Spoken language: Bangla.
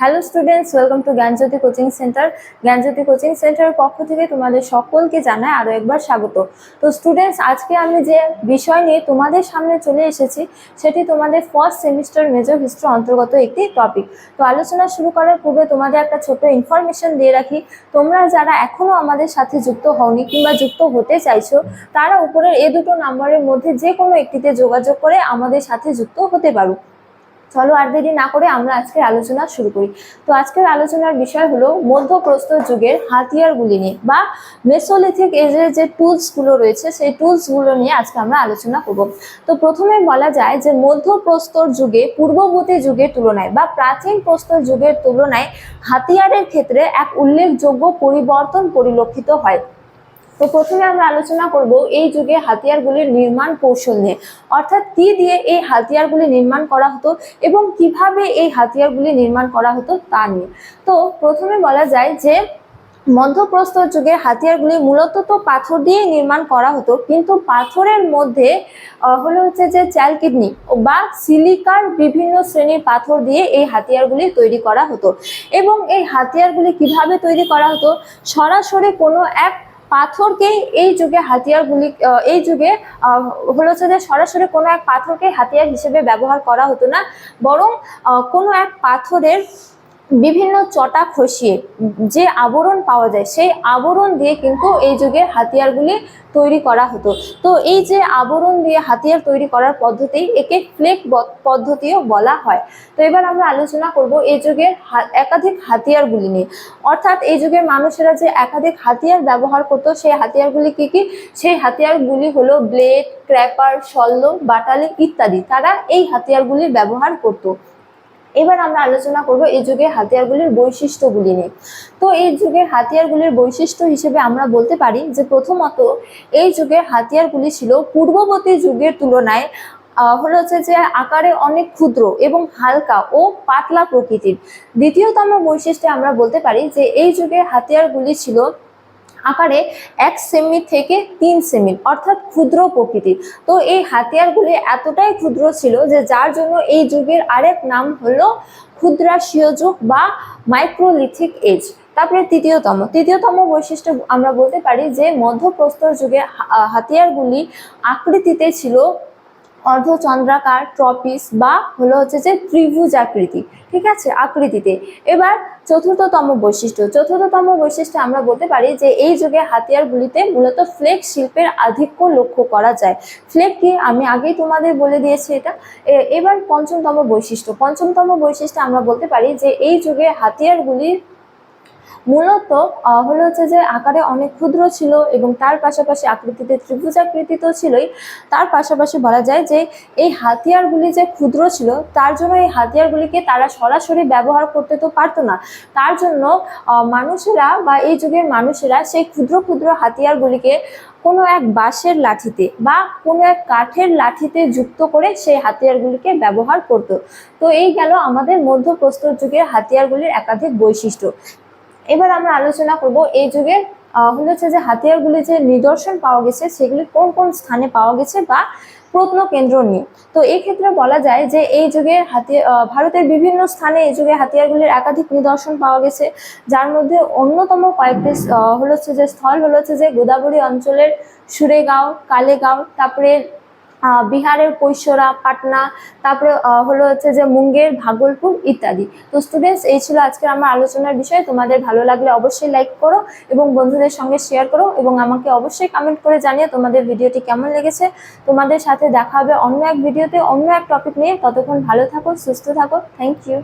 Hello students welcome to Gyanjyoti coaching centre Gyanjyoti coaching সেন্টারের পক্ষ থেকে তোমাদের সকলকে জানাই আরও একবার স্বাগত। তো স্টুডেন্টস আজকে আমি যে বিষয় নিয়ে তোমাদের সামনে চলে এসেছি, সেটি তোমাদের ফার্স্ট সেমিস্টার মেজর হিস্ট্রি অন্তর্গত একটি টপিক তো আলোচনা শুরু করার পূর্বে তোমাদের একটা ছোট ইনফরমেশন দিয়ে রাখি। তোমরা যারা এখনও আমাদের সাথে যুক্ত হওনি কিংবা যুক্ত হতে চাইছো, তারা উপরের এ দুটো নাম্বারের মধ্যে যে কোনো একটিতে যোগাযোগ করে আমাদের সাথে যুক্ত হতে পারো। চলো আর দেরি না করে আমরা আজকের আলোচনা শুরু করি। তো আজকের আলোচনার বিষয় হলো মধ্যপ্রস্তর যুগের হাতিয়ারগুলি নিয়ে বা মেসোলিথিক এজের যে টুলসগুলো রয়েছে, সেই টুলসগুলো নিয়ে আজকে আমরা আলোচনা করব। তো প্রথমে বলা যায় যে মধ্যপ্রস্তর যুগে, পূর্ববর্তী যুগের তুলনায় বা প্রাচীন প্রস্তর যুগের তুলনায় হাতিয়ারের ক্ষেত্রে এক উল্লেখযোগ্য পরিবর্তন পরিলক্ষিত হয়। তো প্রথমে আমরা আলোচনা করব এই যুগে হাতিয়ারগুলির নির্মাণ কৌশল নিয়ে। অর্থাৎ কি দিয়ে এই হাতিয়ারগুলি নির্মাণ করা হতো এবং কীভাবে এই হাতিয়ারগুলি নির্মাণ করা হতো তা নিয়ে। তো প্রথমে বলা যায় যে মধ্যপ্রস্তর যুগে হাতিয়ারগুলি মূলত তো পাথর দিয়ে নির্মাণ করা হতো, কিন্তু পাথরের মধ্যে হলো হচ্ছে যে চাল কিডনি বা সিলিকার বিভিন্ন শ্রেণির পাথর দিয়ে এই হাতিয়ারগুলি তৈরি করা হতো। এবং এই হাতিয়ারগুলি কীভাবে তৈরি করা হতো? সরাসরি কোনো এক পাথরকেই এই যুগে হাতিয়ারগুলি এই যুগে হলো যে সরাসরি কোনো এক পাথরকে হাতিয়ার হিসেবে ব্যবহার করা হতো না। বরং কোনো এক পাথরের বিভিন্ন চটা খসিয়ে যে আবরণ পাওয়া যায়, সেই আবরণ দিয়ে কিন্তু এই যুগের হাতিয়ারগুলি তৈরি করা হতো। তো এই যে আবরণ দিয়ে হাতিয়ার তৈরি করার পদ্ধতি, একে ফ্লেক পদ্ধতিও বলা হয়। তো এবার আমরা আলোচনা করব এই যুগের একাধিক হাতিয়ারগুলি নিয়ে। অর্থাৎ এই যুগের মানুষেরা যে একাধিক হাতিয়ার ব্যবহার করতো, সেই হাতিয়ারগুলি কি কি? সেই হাতিয়ারগুলি হলো ব্লেড, ক্র্যাপার শল্য বাটালি ইত্যাদি। তারা এই হাতিয়ারগুলি ব্যবহার করতো। এবার আমরা আলোচনা করব এই যুগের হাতিয়ারগুলির বৈশিষ্ট্যগুলি নিয়ে। তো এই যুগের হাতিয়ারগুলির বৈশিষ্ট্য হিসেবে আমরা বলতে পারি যে প্রথমত এই যুগের হাতিয়ারগুলি ছিল পূর্ববর্তী যুগের তুলনায় হলো হচ্ছে যে আকারে অনেক ক্ষুদ্র এবং হালকা ও পাতলা প্রকৃতির। দ্বিতীয়তম বৈশিষ্ট্যে আমরা বলতে পারি যে এই যুগের হাতিয়ারগুলি ছিল আকারে এক সেমি থেকে তিন সেমি অর্থাৎ ক্ষুদ্র প্রকৃতির তো এই হাতিয়ারগুলি এতটাই ক্ষুদ্র ছিল যে যার জন্য এই যুগের আরেক নাম হলো ক্ষুদ্রাশীয় যুগ বা মাইক্রোলিথিক এজ তারপরে তৃতীয়তম তৃতীয়তম বৈশিষ্ট্য আমরা বলতে পারি যে মধ্যপ্রস্তর যুগে হাতিয়ারগুলি আকৃতিতে ছিল অর্ধচন্দ্রাকার ট্রপিস বা হলো হচ্ছে যে ত্রিভুজ আকৃতি, ঠিক আছে? আকৃতিতে। এবার চতুর্থতম বৈশিষ্ট্য। চতুর্থতম বৈশিষ্ট্যে আমরা বলতে পারি যে এই যুগে হাতিয়ারগুলিতে মূলত ফ্লেক শিল্পের আধিক্য লক্ষ্য করা যায়। ফ্লেক কি আমি আগেই তোমাদের বলে দিয়েছি এটা। এবার পঞ্চমতম বৈশিষ্ট্য। পঞ্চমতম বৈশিষ্ট্যে আমরা বলতে পারি যে এই যুগে হাতিয়ারগুলি মূলত হলো হচ্ছে যে আকারে অনেক ক্ষুদ্র ছিল এবং তার পাশাপাশি আকৃতিতে ত্রিভুজ আকৃতি তো ছিলই। তার পাশাপাশি বলা যায় যে এই হাতিয়ারগুলি যে ক্ষুদ্র ছিল, তার জন্য এই হাতিয়ারগুলিকে তারা সরাসরি ব্যবহার করতে তো পারতো না। তার জন্য মানুষেরা বা এই যুগের মানুষেরা সেই ক্ষুদ্র ক্ষুদ্র হাতিয়ারগুলিকে কোনো এক বাঁশের লাঠিতে বা কোনো এক কাঠের লাঠিতে যুক্ত করে সেই হাতিয়ারগুলিকে ব্যবহার করত। তো এই গেল আমাদের মধ্যপ্রস্তর যুগের হাতিয়ারগুলির একাধিক বৈশিষ্ট্য। এবার আমরা আলোচনা করব এই যুগের হলো হচ্ছে যে হাতিয়ারগুলি যে নিদর্শন পাওয়া গেছে, সেগুলি কোন কোন স্থানে পাওয়া গেছে বা প্রত্নকেন্দ্র নিয়ে। তো এই ক্ষেত্রে বলা যায় যে এই যুগের হাতিয়ার ভারতের বিভিন্ন স্থানে এই যুগে হাতিয়ারগুলির একাধিক নিদর্শন পাওয়া গেছে, যার মধ্যে অন্যতম কয়েকটি হলো হচ্ছে যে স্থল হলো হচ্ছে যে গোদাবরী অঞ্চলের সুরেগাঁও, কালেগাঁও, তারপরে বিহারের কৈশোরা, পাটনা, তারপরে হলো হচ্ছে যে মুঙ্গের, ভাগলপুর ইত্যাদি। তো স্টুডেন্টস এই ছিল আজকের আমার আলোচনার বিষয়। তোমাদের ভালো লাগলে অবশ্যই লাইক করো এবং বন্ধুদের সঙ্গে শেয়ার করো এবং আমাকে অবশ্যই কমেন্ট করে জানিয়ে তোমাদের ভিডিওটি কেমন লেগেছে। তোমাদের সাথে দেখা হবে অন্য এক ভিডিওতে অন্য এক টপিক নিয়ে। ততক্ষণ ভালো থাকো, সুস্থ থাকো। Thank you